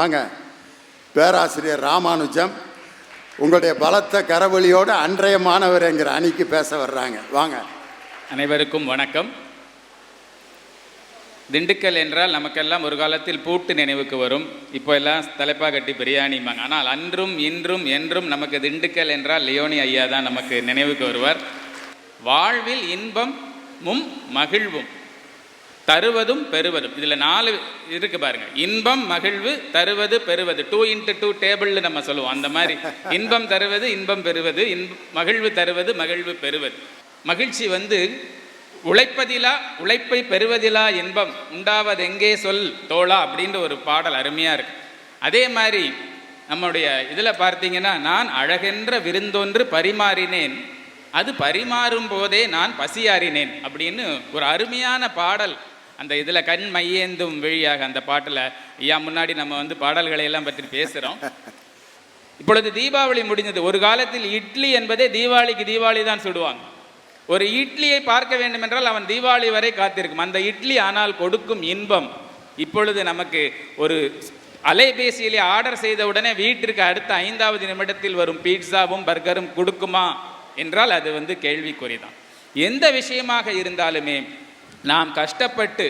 வாங்க. பேராசிரியர் ராமானுஜம் உங்களுடைய பலத்த கரவழியோடு அன்றைய மாணவர் என்கிற அணிக்கு பேச வர்றாங்க. வாங்க. அனைவருக்கும் வணக்கம். திண்டுக்கல் என்றால் நமக்கெல்லாம் ஒரு காலத்தில் பூட்டு நினைவுக்கு வரும். இப்போ எல்லாம் தலைப்பா கட்டி பிரியாணிம்பாங்க. ஆனால் அன்றும் இன்றும் என்றும் நமக்கு திண்டுக்கல் என்றால் லியோனி ஐயா தான் நமக்கு நினைவுக்கு வருவார். வாழ்வில் இன்பமும் மகிழ்வும். தருவதும் பெறுவதும். இதில் நாலு இருக்கு பாருங்க. இன்பம் மகிழ்வு தருவது பெறுவது. டூ இன்ட்டு டூ டேபிள்னு நம்ம சொல்லுவோம். அந்த மாதிரி. இன்பம் தருவது இன்பம் பெறுவது. இன்ப மகிழ்வு தருவது மகிழ்வு பெறுவது. மகிழ்ச்சி வந்து உழைப்பதிலா உழைப்பை பெறுவதிலா இன்பம். உண்டாவது எங்கே சொல் தோழா அப்படின்ற ஒரு பாடல் அருமையாக இருக்கு. அதே மாதிரி நம்முடைய இதில் பார்த்தீங்கன்னா நான் அழகென்ற விருந்தொன்று பரிமாறினேன். அது பரிமாறும் போதே நான் பசியாறினேன் அப்படின்னு ஒரு அருமையான பாடல் அந்த இதில் கண் மையேந்தும் வழியாக அந்த பாட்டில் ஐயா முன்னாடி நம்ம வந்து பாடல்களை எல்லாம் பற்றி பேசுகிறோம் இப்பொழுது தீபாவளி முடிஞ்சது. ஒரு காலத்தில் இட்லி என்பதே தீபாவளிக்கு தீபாவளி தான் சுடுவாங்க. ஒரு இட்லியை பார்க்க வேண்டும் என்றால் அவன் தீபாவளி வரை காத்திருக்கும். அந்த இட்லி ஆனால் கொடுக்கும் இன்பம். இப்பொழுது நமக்கு ஒரு அலைபேசியிலே ஆர்டர் செய்த உடனே வீட்டிற்கு அடுத்த ஐந்தாவது நிமிடத்தில் வரும் பீட்சாவும் பர்கரும் கொடுக்குமா? என்றால் அது வந்து கேள்விக்குறிதான். எந்த விஷயமாக இருந்தாலுமே நாம் கஷ்டப்பட்டு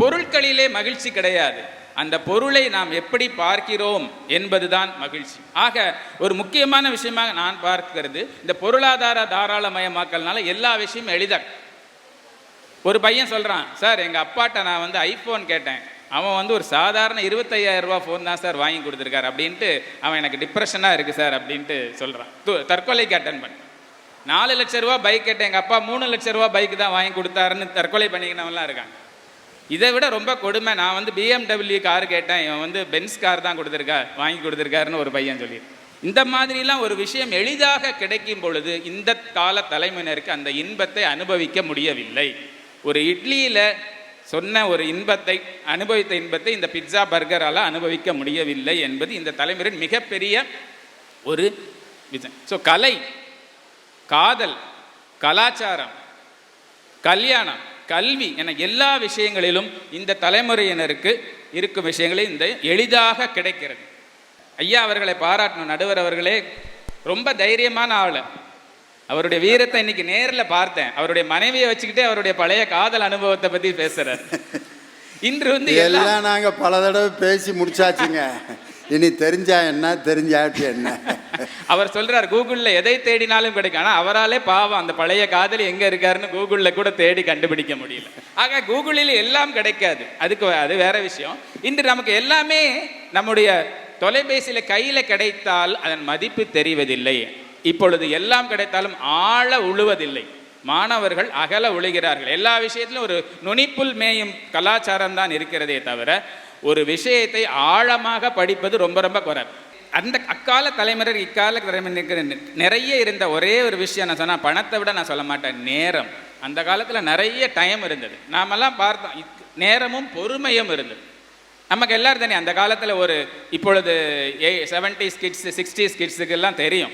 பொருட்களிலே மகிழ்ச்சி கிடையாது. அந்த பொருளை நாம் எப்படி பார்க்கிறோம் என்பதுதான் மகிழ்ச்சி. ஆக ஒரு முக்கியமான விஷயமாக நான் பார்க்கிறது இந்த பொருளாதார தாராளமயமாக்கல்னால எல்லா விஷயமும் எளிதாக ஒரு பையன் சொல்கிறான் சார் எங்கள் அப்பாட்ட நான் வந்து ஐஃபோன் கேட்டேன். அவன் வந்து ஒரு சாதாரண இருபத்தையாயிரம் ரூபா ஃபோன் தான் சார் வாங்கி கொடுத்துருக்காரு அப்படின்ட்டு அவன் எனக்கு டிப்ரெஷனாக இருக்குது சார் அப்படின்ட்டு சொல்கிறான் தற்கொலைக்கு அட்டன் பண்ண நாலு லட்ச ரூபா பைக் கேட்டேன். எங்கள் அப்பா மூணு லட்ச ரூபா பைக் தான் வாங்கி கொடுத்தாருன்னு தற்கொலை பண்ணிக்கினவெல்லாம் இருக்காங்க. இதை விட ரொம்ப கொடுமை. நான் வந்து பிஎம்டபிள்யூ கார் கேட்டேன். இவன் வந்து பென்ஸ் கார் தான் கொடுத்துருக்கா வாங்கி கொடுத்துருக்காருன்னு ஒரு பையன் சொல்லி. இந்த மாதிரிலாம் ஒரு விஷயம் எளிதாக கிடைக்கும் பொழுது இந்த கால தலைமுறையினருக்கு அந்த இன்பத்தை அனுபவிக்க முடியவில்லை. ஒரு இட்லியில் சொன்ன ஒரு இன்பத்தை அனுபவித்த இன்பத்தை இந்த பிட்சா பர்கரால் அனுபவிக்க முடியவில்லை என்பது இந்த தலைமுறையின் மிகப்பெரிய ஒரு விஷயம் ஸோ கலை. காதல் கலாச்சாரம் கல்யாணம் கல்வி என எல்லா விஷயங்களிலும் இந்த தலைமுறையினருக்கு இருக்கும் விஷயங்களே இந்த எளிதாக கிடைக்கிறது. ஐயா அவர்களை பாராட்டணும். நடுவர் அவர்களே ரொம்ப தைரியமான ஆள். அவருடைய வீரத்தை இன்னைக்கு நேரில் பார்த்தேன். அவருடைய மனைவியை வச்சுக்கிட்டே அவருடைய பழைய காதல் அனுபவத்தை பற்றி பேசுகிறார் இன்று வந்து எல்லாம் நாங்கள் பல தடவை பேசி முடிச்சாச்சுங்க. இனி தெரிஞ்சா என்ன தெரிஞ்சாச்சு என்ன? அவர் சொல்றார் கூகுள்ல எதை தேடினாலும் கிடைக்கும். ஆனா அவராலே பாவம் அந்த பழைய காதலி எங்க இருக்காருன்னு கூகுள்ல கூட தேடி கண்டுபிடிக்க முடியல. ஆக கூகுளில் எல்லாம் கிடைக்காது. அதுக்கு அது வேற விஷயம். இன்று நமக்கு எல்லாமே நம்முடைய தொலைபேசியில கையில கிடைத்தால் அதன் மதிப்பு தெரிவதில்லை. இப்பொழுது எல்லாம் கிடைத்தாலும் ஆழ உழுவதில்லை. மாணவர்கள் அகல உழுகிறார்கள். எல்லா விஷயத்திலும் ஒரு நுனிப்புல் மேயும் கலாச்சாரம் தான் இருக்கிறதே தவிர ஒரு விஷயத்தை ஆழமாக படிப்பது ரொம்ப ரொம்ப குறை. அந்த அக்கால தலைமுறை இக்கால தலைமுறை நிறைய இருந்த ஒரே ஒரு விஷயம் நான் சொன்னால் பணத்தை விட நான் சொல்ல மாட்டேன் நேரம். அந்த காலத்தில் நிறைய டைம் இருந்தது. நாமெல்லாம் பார்த்தோம் இக்- நேரமும் பொறுமையும் இருந்தது. நமக்கு எல்லாரும் தானே அந்த காலத்தில் ஒரு இப்பொழுது ஏ செவன்டிஸ் கிட்ஸ் சிக்ஸ்டீஸ் ஸ்கிட்ஸுக்கெல்லாம் தெரியும்.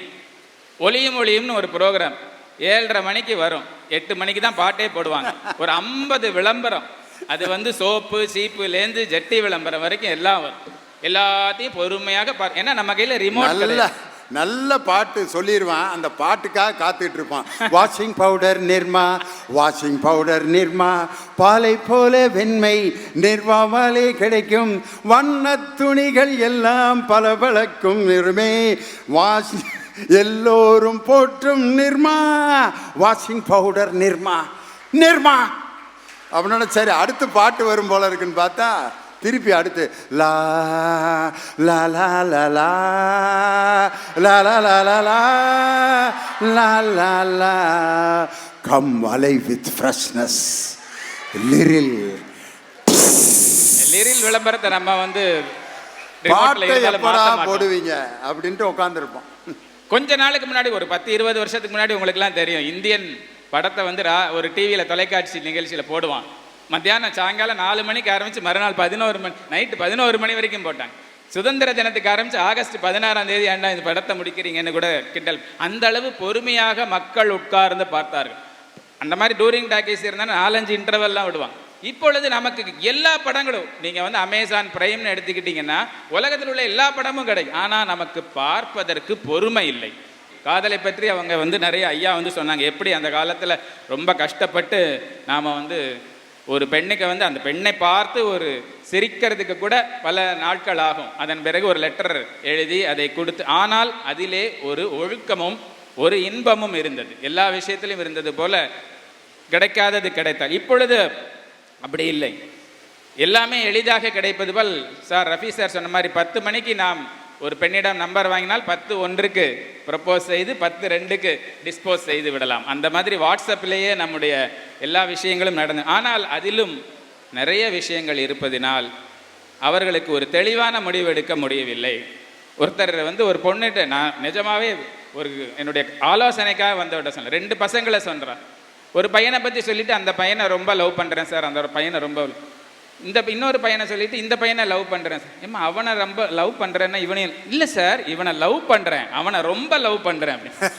ஒளியும் ஒளியும்னு ஒரு ப்ரோக்ராம் ஏழரை மணிக்கு வரும். எட்டு மணிக்கு தான் பாட்டே போடுவாங்க. ஒரு ஐம்பது விளம்பரம். அது வந்து சோப்பு சீப்புலேருந்து ஜட்டி விளம்பரம் வரைக்கும் எல்லாம் வரும். எல்லாத்தையும் பொறுமையாக பார் ஏன்னா நம்ம கையில் ரிமோட் நல்ல கிடையாது. நல்ல பாட்டு சொல்லிடுவான் அந்த பாட்டுக்காக காத்துட்டு இருப்பான். Washing powder Nirma washing powder Nirma. பாலை போல வெண்மை நிர்வாவாலே கிடைக்கும். வண்ணத் துணிகள் எல்லாம் பளபளக்கும் நிர்மே வாஷ் எல்லோரும் போற்றும் Nirma. Washing powder Nirma. Nirma. அப்படின்னா சரி அடுத்து பாட்டு வரும் போல இருக்குன்னு பார்த்தா திருப்பி அடுத்து la la la la la la la la la la la la la come alive with freshness Liril Liril விளம்பரத்தை நம்ம வந்து பாட்டை எப்படா. போடுவீங்க அப்படின்ட்டு உட்காந்துருப்போம் கொஞ்ச நாளுக்கு முன்னாடி ஒரு பத்து இருபது வருஷத்துக்கு முன்னாடி உங்களுக்குலாம் தெரியும் இந்தியன் படத்தை வந்து ஒரு டிவியில் தொலைக்காட்சி நிகழ்ச்சியில் போடுவான் மத்தியானம் சாயங்காலம் நாலு மணிக்கு ஆரம்பித்து மறுநாள் பதினோரு மணி நைட்டு பதினோரு மணி வரைக்கும் போட்டாங்க. சுதந்திர தினத்துக்கு ஆரம்பித்து ஆகஸ்ட் பதினாறாம் தேதி ஏண்டா இந்த படத்தை முடிக்கிறீங்கன்னு கூட கிண்டல். அந்த அளவு பொறுமையாக மக்கள் உட்கார்ந்து பார்த்தார்கள். அந்த மாதிரி டூரிங் டாக்கீஸ் இருந்தால் நாலஞ்சு இன்டர்வல்லாம் விடுவாங்க. இப்பொழுது நமக்கு எல்லா படங்களும் நீங்கள் வந்து அமேசான் பிரைம்னு எடுத்துக்கிட்டீங்கன்னா உலகத்தில் உள்ள எல்லா படமும் கிடைக்கும். ஆனால் நமக்கு பார்ப்பதற்கு பொறுமை இல்லை. காதலை பற்றி அவங்க வந்து நிறைய ஐயா வந்து சொன்னாங்க. எப்படி அந்த காலத்தில் ரொம்ப கஷ்டப்பட்டு நாம் வந்து ஒரு பெண்ணுக்கு வந்து அந்த பெண்ணை பார்த்து ஒரு சிரிக்கிறதுக்கு கூட பல நாட்கள் ஆகும். அதன் பிறகு ஒரு லெட்டர் எழுதி அதை கொடுத்து ஆனால் அதிலே ஒரு ஒழுக்கமும் ஒரு இன்பமும் இருந்தது. எல்லா விஷயத்திலும் இருந்தது போல கிடைக்காதது கிடைத்தால். இப்பொழுது அப்படி இல்லை. எல்லாமே எளிதாக கிடைப்பது போல் சார் ரஃபி சார் சொன்ன மாதிரி பத்து மணிக்கு நாம் ஒரு பெண்ணிடம் நம்பர் வாங்கினால் பத்து ஒன்றுக்கு ப்ரப்போஸ் செய்து பத்து ரெண்டுக்கு டிஸ்போஸ் செய்து விடலாம். அந்த மாதிரி வாட்ஸ்அப்பிலேயே நம்முடைய எல்லா விஷயங்களும் நடந்து ஆனால் அதிலும் நிறைய விஷயங்கள் இருப்பதினால் அவர்களுக்கு ஒரு தெளிவான முடிவு எடுக்க முடியவில்லை. ஒருத்தர் வந்து ஒரு பொண்ணுகிட்ட நான் நிஜமாவே ஒரு என்னுடைய ஆலோசனைக்காக வந்தவட்ட சொன்னேன். ரெண்டு பசங்களை சொல்கிறேன் ஒரு பையனை பற்றி சொல்லிட்டு அந்த பையனை ரொம்ப லவ் பண்ணுறேன் சார். அந்த ஒரு பையனை ரொம்ப இந்த இன்னொரு பையனை சொல்லிட்டு இந்த பையனை லவ் பண்ணுறேன் சார் ஏம்மா அவனை ரொம்ப லவ் பண்ணுறேன்னா இவனையும் இல்லை. சார் இவனை லவ் பண்ணுறேன் அவனை ரொம்ப லவ் பண்ணுறேன் அப்படின்னு.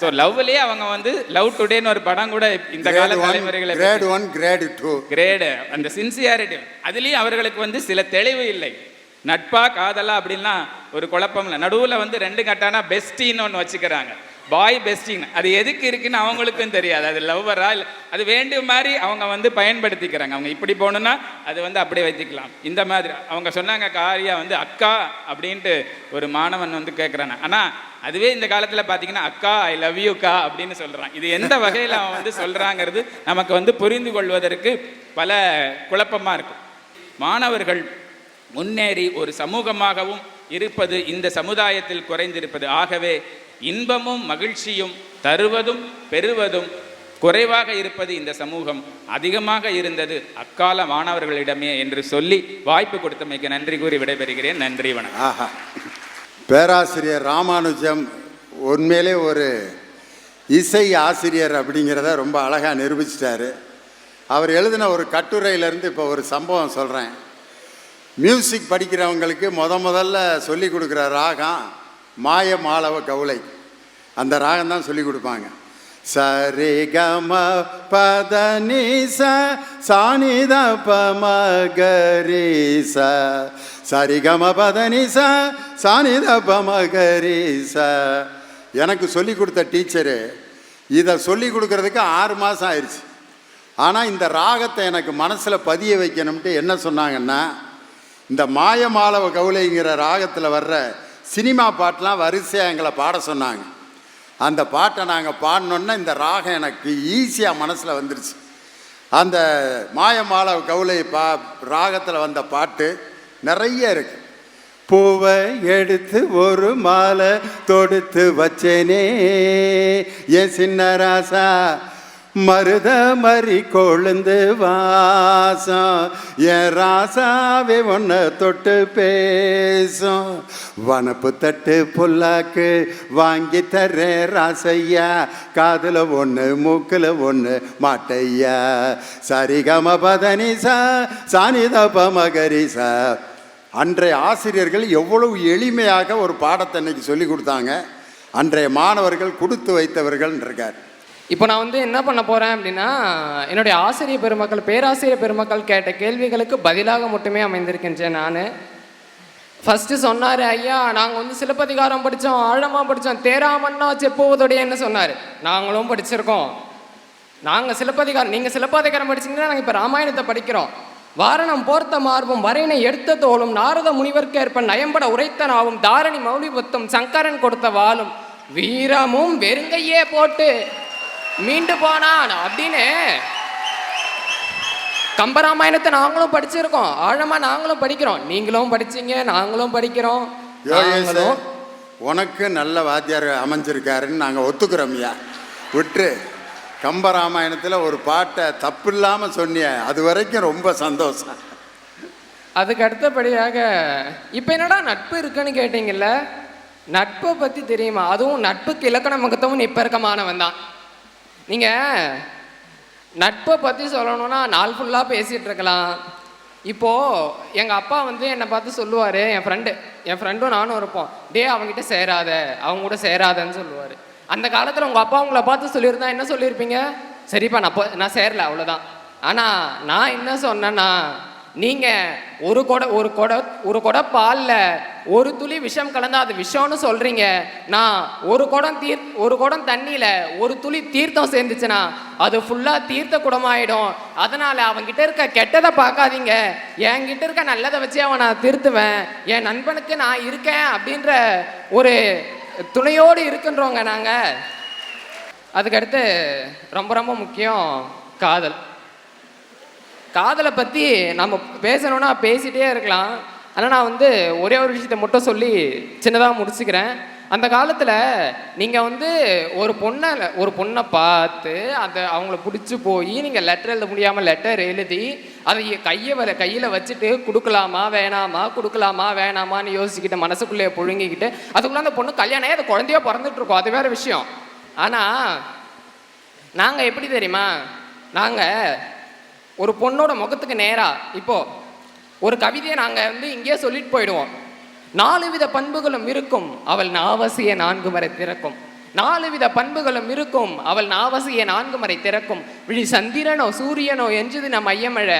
ஸோ லவ்லேயே அவங்க வந்து லவ் டுடேன்னு ஒரு படம் கூட இந்த கால தலைமுறைகளை grade one grade two grade அந்த சின்சியாரிட்டி அதுலேயும் அவர்களுக்கு வந்து சில தெளிவு இல்லை. நட்பா காதலா அப்படின்லாம் ஒரு குழப்பம் இல்லை. நடுவில் வந்து ரெண்டு கட்டானா பெஸ்டின்னு ஒன்று வச்சுக்கிறாங்க. பாய் பெஸ்டிங் அது எதுக்கு இருக்குன்னு அவங்களுக்கும் தெரியாது. அது லவ்வரா இல்லை அது வேண்டிய மாதிரி அவங்க வந்து பயன்படுத்திக்கிறாங்க. அவங்க இப்படி போகணுன்னா அது வந்து அப்படியே வைத்துக்கலாம். இந்த மாதிரி. அவங்க சொன்னாங்க காரியா வந்து அக்கா அப்படின்ட்டு ஒரு மாணவன் வந்து கேட்குறாங்க ஆனால் அதுவே இந்த காலத்தில் பார்த்தீங்கன்னா அக்கா ஐ லவ் யூக்கா அப்படின்னு சொல்கிறான் இது எந்த வகையில் அவன் வந்து சொல்கிறாங்கிறது நமக்கு வந்து புரிந்து கொள்வதற்கு பல குழப்பமாக இருக்கும். மாணவர்கள் முன்னேறி ஒரு சமூகமாகவும் இருப்பது இந்த சமுதாயத்தில் குறைந்திருப்பது. ஆகவே இன்பமும் மகிழ்ச்சியும் தருவதும் பெறுவதும் குறைவாக இருப்பது இந்த சமூகம். அதிகமாக இருந்தது அக்கால மாணவர்களிடமே என்று சொல்லி வாய்ப்பு கொடுத்தமைக்கு நன்றி கூறி விடைபெறுகிறேன். நன்றி வணக்கம். ஆஹா. பேராசிரியர் ராமானுஜம் உண்மையிலே ஒரு இசை ஆசிரியர் அப்படிங்கிறத ரொம்ப அழகாக நிரூபிச்சிட்டாரு. அவர் எழுதின ஒரு கட்டுரையிலேருந்து இப்போ ஒரு சம்பவம் சொல்கிறேன் மியூசிக் படிக்கிறவங்களுக்கு முத முதல்ல சொல்லி கொடுக்குற ராகம் மாய மாளவ கவுளை. அந்த ராகம் தான் சொல்லி கொடுப்பாங்க. சரி கம பத நீச சானித பமகரீச சரி கம பத நீச சானித எனக்கு சொல்லி கொடுத்த டீச்சரு இதை சொல்லி கொடுக்கறதுக்கு ஆறு மாதம் ஆயிடுச்சு ஆனால் இந்த ராகத்தை எனக்கு மனசில் பதிய வைக்கணும்ட்டு என்ன சொன்னாங்கன்னா இந்த மாயமாளவ கவுளைங்கிற ராகத்தில் வர்ற சினிமா பாட்டெலாம் வரிசையாக எங்களை பாட சொன்னாங்க. அந்த பாட்டை நாங்கள் பாடினோன்னா இந்த ராகம் எனக்கு ஈஸியாக மனசில் வந்துருச்சு. அந்த மாயமால கவுளை பா ராகத்தில் வந்த பாட்டு நிறைய இருக்கு. பூவை எடுத்து ஒரு மாலை தொடுத்து வச்சேனே என் சின்ன ராசா மருத மறி கொழுந்து வாசம். என் ராசாவே ஒன்ன தொட்டு பேசும். வனப்பு தட்டு புல்லாக்கு வாங்கி தர்றேன் ராசையா. காதில் ஒன்று மூக்கில் ஒன்று மாட்டையா. சரிகம பதனிசா சானித பமகரிசா அன்றைய ஆசிரியர்கள் எவ்வளவு எளிமையாக ஒரு பாடத்தை இன்னைக்கு சொல்லி கொடுத்தாங்க. அன்றைய மாணவர்கள் கொடுத்து வைத்தவர்கள் இருக்கார். இப்போ நான் வந்து என்ன பண்ண போகிறேன் அப்படின்னா என்னுடைய ஆசிரியர் பெருமக்கள் பேராசிரியர் பெருமக்கள் கேட்ட கேள்விகளுக்கு பதிலாக மட்டுமே அமைந்திருக்கின்றேன் நான். ஃபஸ்ட்டு சொன்னார் ஐயா நாங்கள் வந்து சிலப்பதிகாரம் படித்தோம் ஆழமாக படித்தோம் தேராமன்னா செப்புவதுடையன்னு சொன்னார். நாங்களும் படிச்சிருக்கோம். நாங்கள் சிலப்பதிகாரம் நீங்கள் சிலப்பதிகாரம் படிச்சீங்கன்னா நாங்கள் இப்போ ராமாயணத்தை படிக்கிறோம். வாரணம் போர்த்த மார்பும் வரையினை எடுத்த தோளும் நாரத முனிவர்க்கேற்ப நயம்பட உரைத்த நாவும் தாரணி மௌலிபுத்தம் சங்கரன் கொடுத்த வாளும் வீரமும் வெறுங்கையே போட்டு மீண்டு போனான் அப்படின்னு கம்பராமாயணத்தை நாங்களும் படிச்சிருக்கோம். ஆழமா நாங்களும் படிக்கிறோம். நீங்களும் படிச்சீங்க நாங்களும் படிக்கிறோம். உனக்கு நல்ல வாத்தியார் அமைஞ்சிருக்காருன்னு நாங்கள் ஒத்துக்கிறோம்யா விட்டு கம்பராமாயணத்தில் ஒரு பாட்டை தப்பு இல்லாமல் சொன்னிய. அது வரைக்கும் ரொம்ப சந்தோஷம். அதுக்கு அடுத்தபடியாக இப்போ என்னடா நட்பு இருக்குன்னு கேட்டீங்கல்ல? நட்பை பற்றி தெரியுமா? அதுவும் நட்புக்கு இலக்கண முகத்தவும் இப்போ இருக்க மாணவன் தான் நீங்கள் நட்பை பற்றி சொல்லணும்னா நாள் ஃபுல்லாக பேசிகிட்டு இருக்கலாம். இப்போது எங்கள் அப்பா வந்து என்னை பார்த்து சொல்லுவார் என் ஃப்ரெண்டு என் ஃப்ரெண்டும் நானும் இருப்போம். டே அவங்ககிட்ட சேராத. அவங்க கூட சேராதன்னு சொல்லுவார். அந்த காலத்தில் உங்கள் அப்பா உங்களை பார்த்து சொல்லியிருந்தா என்ன சொல்லியிருப்பீங்க? சரிப்பா நான் நான் சேரல அவ்வளோதான் ஆனால் நான் என்ன சொன்னேன்னா நீங்கள் ஒரு கொடை ஒரு கொடை ஒரு கொடை பாலில் ஒரு துளி விஷம் கலந்தால் அது விஷம்னு சொல்கிறீங்க நான் ஒரு குடம் தீர் ஒரு குடம் தண்ணியில் ஒரு துளி தீர்த்தம் சேர்ந்துச்சுன்னா அது ஃபுல்லாக தீர்த்த குடமாயிடும். அதனால் அவன்கிட்ட இருக்க கெட்டதை பார்க்காதீங்க. என்கிட்ட இருக்க நல்லதை வச்சு அவன் நான் திருத்துவேன். என் நண்பனுக்கு நான் இருக்கேன் அப்படின்ற ஒரு துணையோடு இருக்கின்றோங்க நாங்கள் அதுக்கடுத்து ரொம்ப ரொம்ப முக்கியம் காதல். காதலை பற்றி நம்ம பேசணும்னா பேசிகிட்டே இருக்கலாம். ஆனால் நான் வந்து ஒரே ஒரு விஷயத்தை மட்டும் சொல்லி சின்னதாக முடிச்சுக்கிறேன். அந்த காலத்தில் நீங்கள் வந்து ஒரு பொண்ணை ஒரு பொண்ணை பார்த்து அதை அவங்கள பிடிச்சி போய் நீங்கள் லெட்டர் எழுத முடியாமல் லெட்டர் எழுதி அதை கையை வர கையில் வச்சுட்டு கொடுக்கலாமா வேணாமா கொடுக்கலாமா வேணாமான்னு யோசிச்சுக்கிட்டு மனசுக்குள்ளேயே புழுங்கிக்கிட்டு அதுக்குள்ளே அந்த பொண்ணு கல்யாணம் அது குழந்தையோ பிறந்துட்டுருக்கோம் அது வேற விஷயம். ஆனால் நாங்கள் எப்படி தெரியுமா? நாங்கள் ஒரு பொண்ணோட முகத்துக்கு நேராக இப்போ ஒரு கவிதையை நாங்கள் வந்து இங்கேயே சொல்லிட்டு போயிடுவோம். நாலு வித பண்புகளும் இருக்கும் அவள் நாவசிய நான்கு மறை திறக்கும். நாலு வித பண்புகளும் இருக்கும் அவள் நாவசிய நான்கு மறை திறக்கும். விழி சந்திரனோ சூரியனோ என்றது நம் ஐயமழ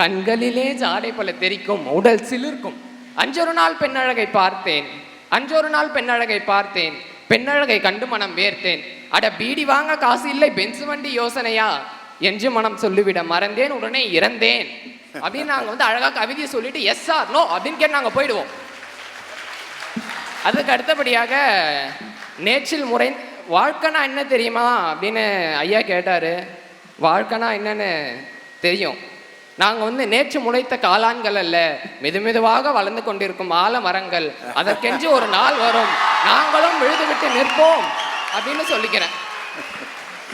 கண்களிலே ஜாடை பல தெரிக்கும் உடல் சிலிர்க்கும். அஞ்சொரு நாள் பெண்ணழகை பார்த்தேன் அஞ்சொரு நாள் பெண்ணழகை பார்த்தேன் பெண்ணழகை கண்டு மனம் வேர்த்தேன். அட பீடி வாங்க காசு இல்லை பென்சு வண்டி யோசனையா? என்று மனம் சொல்லிவிட மறந்தேன் உடனே இறந்தேன். அப்படின்னு நாங்கள் வந்து அழகாக கவிதையை சொல்லிட்டு எஸ் ஆர் நோ அப்படின்னு கேட்டு நாங்கள் போயிடுவோம். அதுக்கு அடுத்தபடியாக நேச்சில் முறை வாழ்க்கைனா என்ன தெரியுமா? அப்படின்னு ஐயா கேட்டாரு. வாழ்க்கைனா என்னன்னு தெரியும். நாங்கள் வந்து நேற்று முளைத்த காளான்கள் அல்ல. மெது மெதுவாக வளர்ந்து கொண்டிருக்கும் ஆல மரங்கள். அதற்கென்று ஒரு நாள் வரும். நாங்களும் விழுதுவிட்டு நிற்போம். அப்படின்னு சொல்லிக்கிறேன்.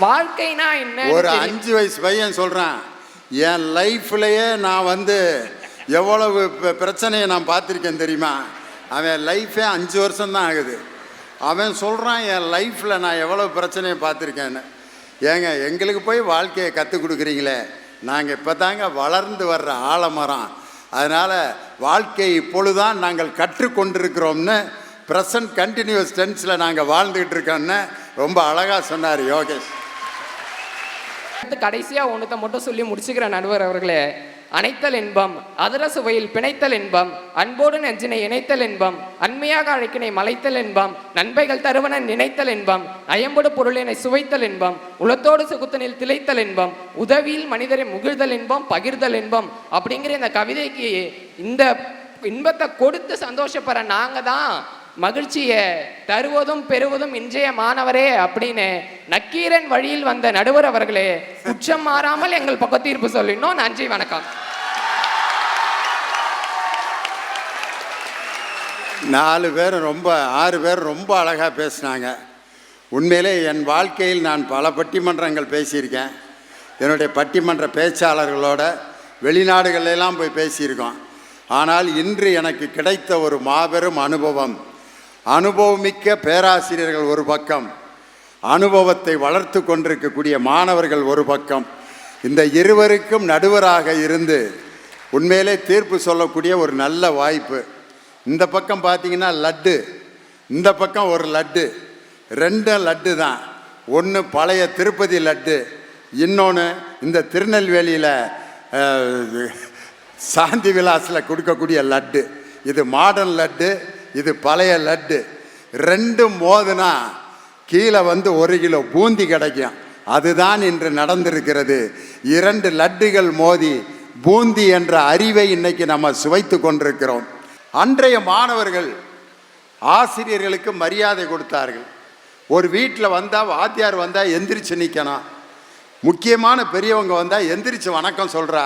வாழ்க்கைனா என்ன ஒரு அஞ்சு வயசு பையன் சொல்கிறான் என் லைஃப்லயே நான் வந்து எவ்வளவு பிரச்சனையை நான் பார்த்துருக்கேன் தெரியுமா? அவன் லைஃபே அஞ்சு வருஷம்தான் ஆகுது. அவன் சொல்கிறான் என் லைஃப்பில் நான் எவ்வளவு பிரச்சனையை பார்த்துருக்கேன்னு. ஏங்க எங்களுக்கு போய் வாழ்க்கையை கற்றுக் கொடுக்குறீங்களே. நாங்கள் இப்போ தாங்க வளர்ந்து வர்ற ஆலமரம். அதனால் வாழ்க்கை இப்பொழுதுதான் நாங்கள் கற்றுக்கொண்டிருக்கிறோம்னு ப்ரெசன்ட் கண்டினியூஸ் டென்ஸில் நாங்கள் வாழ்ந்துக்கிட்டு இருக்கோம்னு ரொம்ப அழகாக சொன்னார் யோகேஷ். அடுத்து கடைசியா ஒன்றத்தை மட்டும் சொல்லி முடிச்சுக்கிற நடுவர் அவர்களே. அணைத்தல் இன்பம் அதர சுவையில் பிணைத்தல் இன்பம் அன்போடு நெஞ்சினை இணைத்தல் இன்பம் அண்மையாக அழைக்கினை மலைத்தல் இன்பம் நன்மைகள் தருவன நினைத்தல் இன்பம் அயம்பொடு பொருளினை சுவைத்தல் இன்பம் உளத்தோடு சுகுத்தனில் திளைத்தல் இன்பம் உதவியில் மனிதரை முகிழ்தல் இன்பம் பகிர்தல் இன்பம் அப்படிங்கிற இந்த கவிதைக்கு இந்த இன்பத்தை கொடுத்து சந்தோஷப்படுற நாங்கள் தான் மகிழ்ச்சியை தருவதும் பெறுவதும் இன்றைய மாணவரே அப்படின்னு நக்கீரன் வழியில் வந்த நடுவர் அவர்களே உச்சம் மாறாமல் எங்கள் பக்கத்தீர்ப்பு சொல்லினோம். நன்றி வணக்கம். நாலு பேர் ரொம்ப ஆறு பேர் ரொம்ப அழகாக பேசினாங்க. உண்மையிலே என் வாழ்க்கையில் நான் பல பட்டிமன்றங்கள் பேசியிருக்கேன். என்னுடைய பட்டிமன்ற பேச்சாளர்களோட வெளிநாடுகளெல்லாம் போய் பேசியிருக்கோம். ஆனால் இன்று எனக்கு கிடைத்த ஒரு மாபெரும் அனுபவம் அனுபவமிக்க பேராசிரியர்கள் ஒரு பக்கம் அனுபவத்தை வளர்த்து கொண்டிருக்கக்கூடிய மாணவர்கள் ஒரு பக்கம் இந்த இருவருக்கும் நடுவராக இருந்து உண்மையிலே தீர்ப்பு சொல்லக்கூடிய ஒரு நல்ல வாய்ப்பு. இந்த பக்கம் பார்த்தீங்கன்னா லட்டு இந்த பக்கம் ஒரு லட்டு ரெண்டும் லட்டு தான். ஒன்று பழைய திருப்பதி லட்டு இன்னொன்று இந்த திருநெல்வேலியில் சாந்தி விலாஸில் கொடுக்கக்கூடிய லட்டு. இது மாடர்ன் லட்டு இது பழைய லட்டு. ரெண்டு மோதுனா கீழே வந்து ஒரு கிலோ பூந்தி கிடைக்கும். அதுதான் இன்று நடந்திருக்கிறது. இரண்டு லட்டுகள் மோதி பூந்தி என்ற அறிவை இன்னைக்கு நம்ம சுவைத்து கொண்டிருக்கிறோம். அன்றைய மாணவர்கள் ஆசிரியர்களுக்கு மரியாதை கொடுத்தார்கள். ஒரு வீட்டில் வந்தால் வாத்தியார் வந்தால் எந்திரிச்சு நிற்கணும் முக்கியமான பெரியவங்க வந்தால் எந்திரிச்சு வணக்கம் சொல்கிறா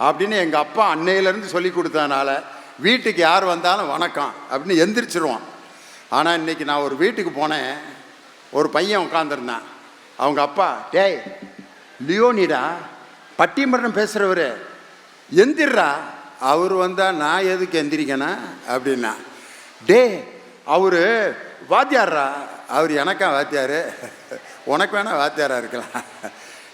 அப்படின்னு எங்கள் அப்பா அன்னையிலேருந்து சொல்லி கொடுத்ததுனால வீட்டுக்கு யார் வந்தாலும் வணக்கம் அப்படின்னு எந்திரிச்சிருவான். ஆனால் இன்னைக்கு நான் ஒரு வீட்டுக்கு போனேன். ஒரு பையன் உட்காந்துருந்தான் அவங்க அப்பா டேய் லியோனிடா பட்டிமன்றம் பேசுகிறவர் எந்திரா அவர் வந்தால் நான் எதுக்கு எந்திரிக்கணும்? அப்படின்னா டே அவர் வாத்தியாரா அவர் எனக்கா வாத்தியார்? உனக்கு வேணா வாத்தியாரா இருக்கலாம்.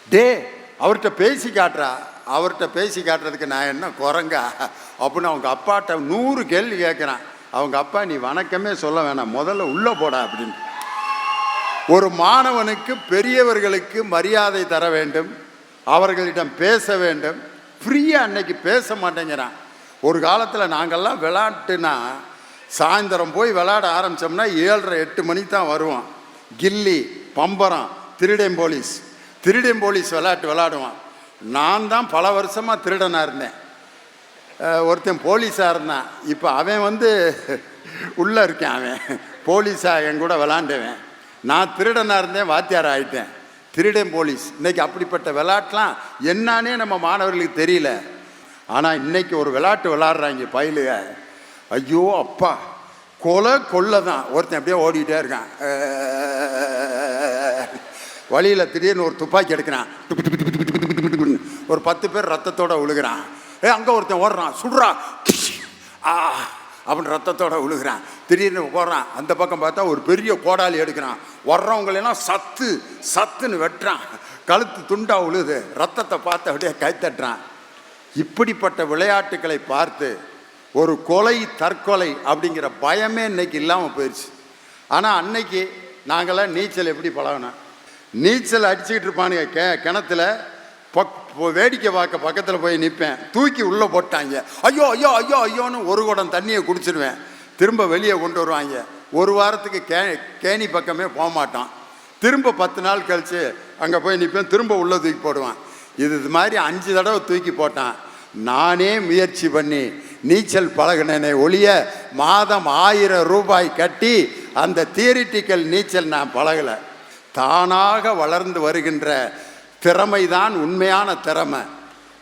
டே அவர்கிட்ட பேசி காட்டுறா. அவர்கிட்ட பேசி காட்டுறதுக்கு நான் என்ன குரங்கா? அப்படின்னு அவங்க அப்பாட்ட நூறு கேள்வி கேட்குறான் அவங்க அப்பா நீ வணக்கமே சொல்ல வேணாம். முதல்ல உள்ளே போடா அப்படின்னு. ஒரு மாணவனுக்கு பெரியவர்களுக்கு மரியாதை தர வேண்டும். அவர்களிடம் பேச வேண்டும். ஃப்ரீயாக அன்னைக்கு பேச மாட்டேங்கிறான். ஒரு காலத்தில் நாங்கள்லாம் விளாட்டுனா சாயந்தரம் போய் விளாட ஆரம்பித்தோம்னா ஏழரை எட்டு மணிக்கு தான் வருவோம் கில்லி பம்பரம் திருடன் போலீஸ் திருடன் போலீஸ் விளையாட்டு விளாடுவான். நான் தான் பல வருஷமாக திருடனாக இருந்தேன். ஒருத்தன் போலீஸாக இருந்தான் இப்போ அவன் வந்து உள்ளே இருக்கேன் அவன் போலீஸாக என் கூட விளாண்டவன் நான் திருடனாக இருந்தேன் வாத்தியார் ஆகிட்டேன் திருடன் போலீஸ் இன்றைக்கி அப்படிப்பட்ட விளாட்லாம் என்னன்னே நம்ம மாணவர்களுக்கு தெரியல ஆனால் இன்றைக்கி ஒரு விளாட்டு விளாட்றாங்க பயிலுக ஐயோ அப்பா கொலை கொள்ளை தான் ஒருத்தன் அப்படியே ஓடிக்கிட்டே இருக்கான் வழியில் திடீர்னு ஒரு துப்பாக்கி எடுக்கிறான் ஒரு பத்து பேர் ரத்தத்தோட விழுகிறான் ஏ அங்கே ஒருத்தன் ஓடுறான். சுடுறா. ஆ அப்படின்னு ரத்தத்தோட விழுகிறான் திடீர்னு போடுறான் அந்த பக்கம் பார்த்தா ஒரு பெரிய கோடாலி எடுக்கிறான். வர்றவங்களெல்லாம் சத்து சத்துன்னு வெட்டுறான். கழுத்து துண்டா உழுது ரத்தத்தை பார்த்து அப்படியே கைத்தட்டுறான். இப்படிப்பட்ட விளையாட்டுகளை பார்த்து ஒரு கொலை தற்கொலை அப்படிங்கிற பயமே இன்னைக்கு இல்லாமல் போயிடுச்சு ஆனால் அன்னைக்கு நாங்களாம் நீச்சல் எப்படி பழகினோம்? நீச்சல் அடிச்சுக்கிட்டு இருப்பானுங்க கே கிணத்துல. பக் வேடிக்கை பார்க்க பக்கத்தில் போய் நிற்பேன் தூக்கி உள்ளே போட்டாங்க. ஐயோ ஐயோ ஐயோ ஐயோன்னு ஒரு குடம் தண்ணியை குடிச்சிடுவேன் திரும்ப வெளியே கொண்டு வருவாங்க. ஒரு வாரத்துக்கு கே கேணி பக்கமே போக மாட்டான் திரும்ப பத்து நாள் கழிச்சு அங்கே போய் நிற்பேன் திரும்ப உள்ளே தூக்கி போடுவான். இது இது மாதிரி அஞ்சு தடவை தூக்கி போட்டான். நானே முயற்சி பண்ணி நீச்சல் பழகினேனே ஒழிய மாதம் ஆயிரம் ரூபாய் கட்டி அந்த தியரிட்டிக்கல் நீச்சல் நான் பழகலை. தானாக வளர்ந்து வருகின்ற திறமைதான் உண்மையான திறமை.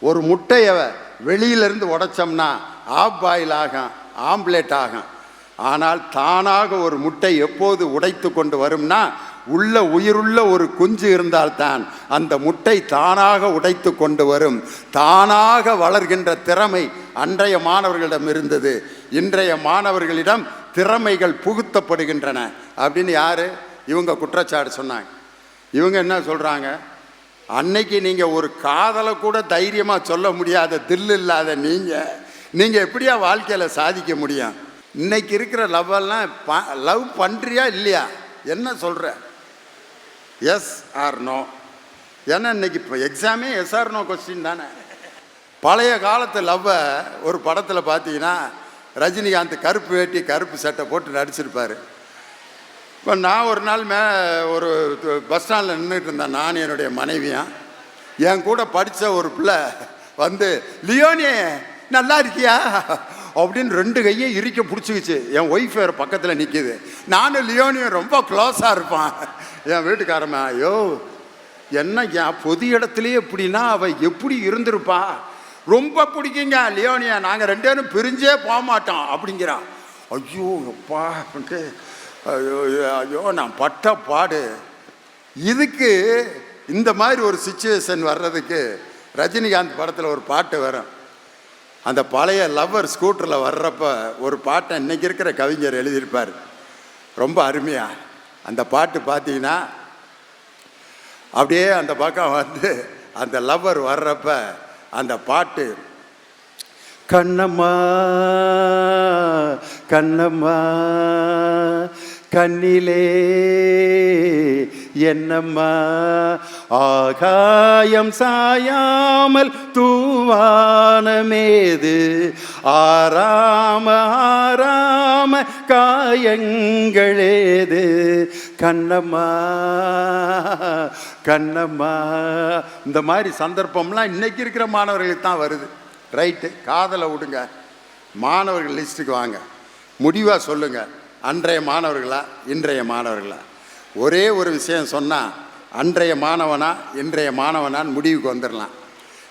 ஒரு முட்டையை வெளியிலிருந்து உடைச்சோம்னா ஆஃப் பாயில் ஆகும் ஆம்லேட் ஆகும். ஆனால் தானாக ஒரு முட்டை எப்போது உடைத்து கொண்டு வரும்னா உள்ள உயிருள்ள ஒரு குஞ்சு இருந்தால்தான் அந்த முட்டை தானாக உடைத்து கொண்டு வரும். தானாக வளர்கின்ற திறமை அன்றைய மாணவர்களிடம் இருந்தது. இன்றைய மாணவர்களிடம் திறமைகள் புகுத்தப்படுகின்றன. அப்படின்னு யார்? இவங்க குற்றச்சாட்டு சொன்னாங்க. இவங்க என்ன சொல்கிறாங்க அன்னைக்கு நீங்கள் ஒரு காதலை கூட தைரியமாக சொல்ல முடியாத தில் இல்லாத நீங்கள் நீங்கள் எப்படியா வாழ்க்கையில் சாதிக்க முடியும்? இன்னைக்கு இருக்கிற லவ்வெல்லாம் ப லவ் பண்ணுறியா இல்லையா? என்ன சொல்கிற எஸ் ஆர் நோ ஏன்னா இன்னைக்கு இப்போ எக்ஸாமே எஸ் ஆர் நோ கொஸ்டின் தானே. பழைய காலத்து லவ்வை ஒரு படத்தில் பார்த்தீங்கன்னா ரஜினிகாந்த் கருப்பு வேட்டி கருப்பு சட்டை போட்டு நடிச்சிருப்பார். இப்போ நான் ஒரு நாள் மே ஒரு பஸ் ஸ்டாண்டில் நின்றுட்டு இருந்தேன். நான் என்னுடைய மனைவியும். என் கூட படித்த ஒரு பிள்ளை வந்து லியோனே நல்லா இருக்கியா? அப்படின்னு ரெண்டு கையை இறுக்க பிடிச்சிக்கிச்சு. என் ஒய்ஃப் வேறு பக்கத்தில் நிற்கிது நானும் லியோனியும் ரொம்ப க்ளோஸாக இருப்பான் என் வீட்டுக்காரமே ஐயோ என்ன என் பொது இடத்துலையே எப்படின்னா அவள் எப்படி இருந்திருப்பா? ரொம்ப பிடிக்குங்க லியோனியா. நாங்கள் ரெண்டு பேரும் பிரிஞ்சே போக மாட்டோம் அப்படிங்கிறான். ஐயோ அப்பா அப்படின்ட்டு ஐயோ ஐயோ நான் பட்ட பாடு. இதுக்கு இந்த மாதிரி ஒரு சுச்சுவேஷன் வர்றதுக்கு ரஜினிகாந்த் படத்தில் ஒரு பாட்டு வரும். அந்த பழைய லவ்வர் ஸ்கூட்டரில் வர்றப்ப ஒரு பாட்டை இன்னைக்கு இருக்கிற கவிஞர் எழுதியிருப்பார். ரொம்ப அருமையாக அந்த பாட்டு பார்த்தீங்கன்னா அப்படியே அந்த பக்கம் வந்து அந்த லவ்வர் வர்றப்ப அந்த பாட்டு கண்ணம்மா கண்ணம்மா கண்ணிலே. என்னம்மா? ஆகாயம் சாயாமல் தூவானமேது. ஆறாம ஆறாம காயங்களேது. கண்ணம்மா கண்ணம்மா. இந்த மாதிரி சந்தர்ப்பம்லாம் இன்னைக்கு இருக்கிற மாணவர்களுக்கு தான் வருது. ரைட்டு காதலை விடுங்க. மாணவர்கள் லிஸ்ட்டுக்கு வாங்க. முடிவாக சொல்லுங்கள் அன்றைய மாணவர்களா இன்றைய மாணவர்களா? ஒரே ஒரு விஷயம் சொன்னால் அன்றைய மாணவனா இன்றைய மாணவனான்னு முடிவுக்கு வந்துடலாம்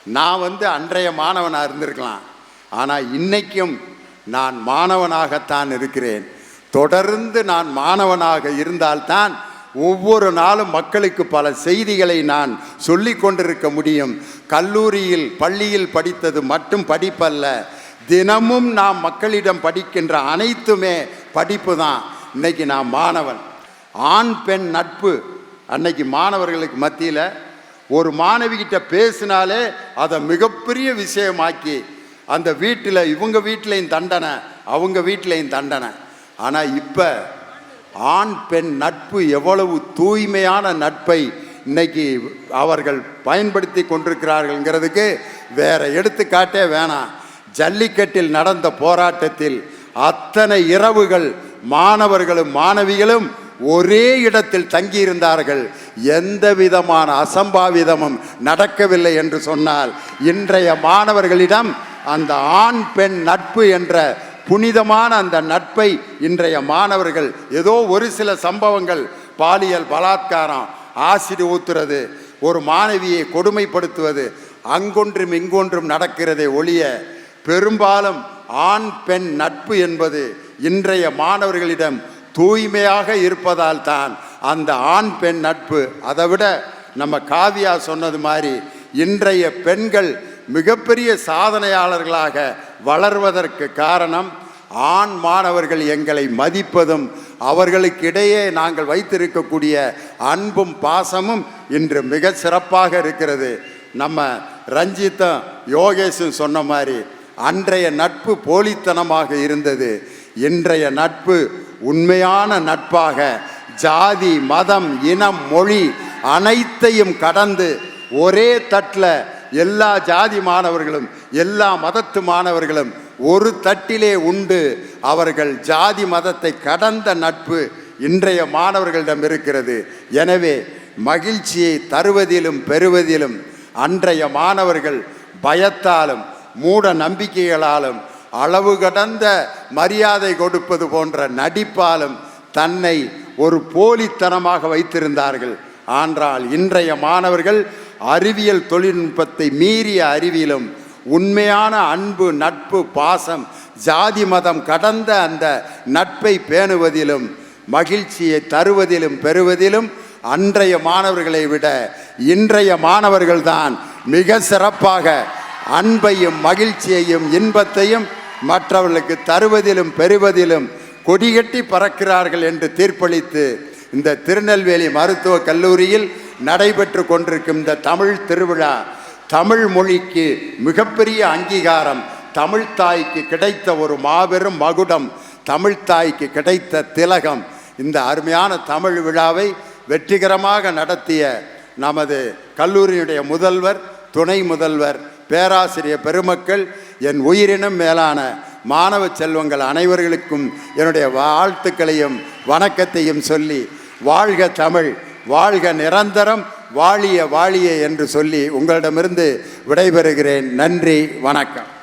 நான் வந்து அன்றைய மாணவனாக இருந்திருக்கலாம். ஆனால் இன்றைக்கும் நான் மாணவனாகத்தான் இருக்கிறேன். தொடர்ந்து நான் மாணவனாக இருந்தால்தான் ஒவ்வொரு நாளும் மக்களுக்கு பல செய்திகளை நான் சொல்லி கொண்டிருக்க முடியும். கல்லூரியில் பள்ளியில் படித்தது மட்டும் படிப்பல்ல. தினமும் நாம் மக்களிடம் படிக்கின்ற அனைத்துமே படிப்பு தான். இன்னைக்கு நான் மாணவன். ஆண் பெண் நட்பு. அன்னைக்கு மாணவர்களுக்கு மத்தியில் ஒரு மாணவிகிட்ட பேசினாலே அதை மிகப்பெரிய விஷயமாக்கி அந்த வீட்டில் இவங்க வீட்டிலையும் தண்டனை அவங்க வீட்டிலையும் தண்டனை. ஆனால் இப்போ ஆண் பெண் நட்பு எவ்வளவு தூய்மையான நட்பை இன்னைக்கு அவர்கள் பயன்படுத்தி கொண்டிருக்கிறார்கள்ங்கிறதுக்கு வேற எடுத்துக்காட்டே வேணாம். ஜல்லிக்கட்டில் நடந்த போராட்டத்தில் அத்தனை இரவுகள் மாணவர்களும் மாணவிகளும் ஒரே இடத்தில் தங்கியிருந்தார்கள். எந்த விதமான அசம்பாவிதமும் நடக்கவில்லை என்று சொன்னால் இன்றைய மாணவர்களிடம் அந்த ஆண் பெண் நட்பு என்ற புனிதமான அந்த நட்பை இன்றைய மாணவர்கள் ஏதோ ஒரு சில சம்பவங்கள் பாலியல் பலாத்காரம் ஆசிட் ஊத்துறது ஒரு மாணவியை கொடுமைப்படுத்துவது அங்கொன்றும் இங்கொன்றும் நடக்கிறதை ஒழிய பெரும்பாலும் ஆண் பெண் நட்பு என்பது இன்றைய மாணவர்களிடம் தூய்மையாக இருப்பதால் தான் அந்த ஆண் பெண் நட்பு. அதை விட நம்ம காவியா சொன்னது மாதிரி இன்றைய பெண்கள் மிகப்பெரிய சாதனையாளர்களாக வளர்வதற்கு காரணம் ஆண் மாணவர்கள் எங்களை மதிப்பதும் அவர்களுக்கிடையே நாங்கள் வைத்திருக்கக்கூடிய அன்பும் பாசமும் இன்று மிக சிறப்பாக இருக்கிறது. நம்ம ரஞ்சித்தும் யோகேஷும் சொன்ன மாதிரி அன்றைய நட்பு போலித்தனமாக இருந்தது. இன்றைய நட்பு உண்மையான நட்பாக ஜாதி மதம் இனம் மொழி அனைத்தையும் கடந்து ஒரே தட்டில் எல்லா ஜாதி மாணவர்களும் எல்லா மதத்து மாணவர்களும் ஒரு தட்டிலே உண்டு. அவர்கள் ஜாதி மதத்தை கடந்த நட்பு இன்றைய மாணவர்களிடம் இருக்கிறது. எனவே மகிழ்ச்சியை தருவதிலும் பெறுவதிலும் அன்றைய மாணவர்கள் பயத்தாலும் மூட நம்பிக்கைகளாலும் அளவு கடந்த மரியாதை கொடுப்பது போன்ற நடிப்பாலும் தன்னை ஒரு போலித்தனமாக வைத்திருந்தார்கள். ஆனால் இன்றைய மாணவர்கள் அறிவியல் தொழில்நுட்பத்தை மீறிய அறிவிலும் உண்மையான அன்பு நட்பு பாசம் ஜாதி மதம் கடந்த அந்த நட்பை பேணுவதிலும் மகிழ்ச்சியை தருவதிலும் பெறுவதிலும் அன்றைய மாணவர்களை விட இன்றைய மாணவர்கள்தான் மிக சிறப்பாக அன்பையும் மகிழ்ச்சியையும் இன்பத்தையும் மற்றவர்களுக்கு தருவதிலும் பெறுவதிலும் கொடிகட்டி பறக்கிறார்கள் என்று தீர்ப்பளித்து இந்த திருநெல்வேலி மருத்துவக் கல்லூரியில் நடைபெற்று கொண்டிருக்கும் இந்த தமிழ் திருவிழா தமிழ் மொழிக்கு மிகப்பெரிய அங்கீகாரம். தமிழ்தாய்க்கு கிடைத்த ஒரு மாபெரும் மகுடம். தமிழ்தாய்க்கு கிடைத்த திலகம். இந்த அருமையான தமிழ் விழாவை வெற்றிகரமாக நடத்திய நமது கல்லூரியுடைய முதல்வர் துணை முதல்வர் பேராசிரியர் பெருமக்கள் என் உயிரினும் மேலான மாணவ செல்வங்கள் அனைவர்களுக்கும் என்னுடைய வாழ்த்துக்களையும் வணக்கத்தையும் சொல்லி வாழ்க தமிழ் வாழ்க நிரந்தரம் வாழிய வாழிய என்று சொல்லி உங்களிடமிருந்து விடைபெறுகிறேன். நன்றி வணக்கம்.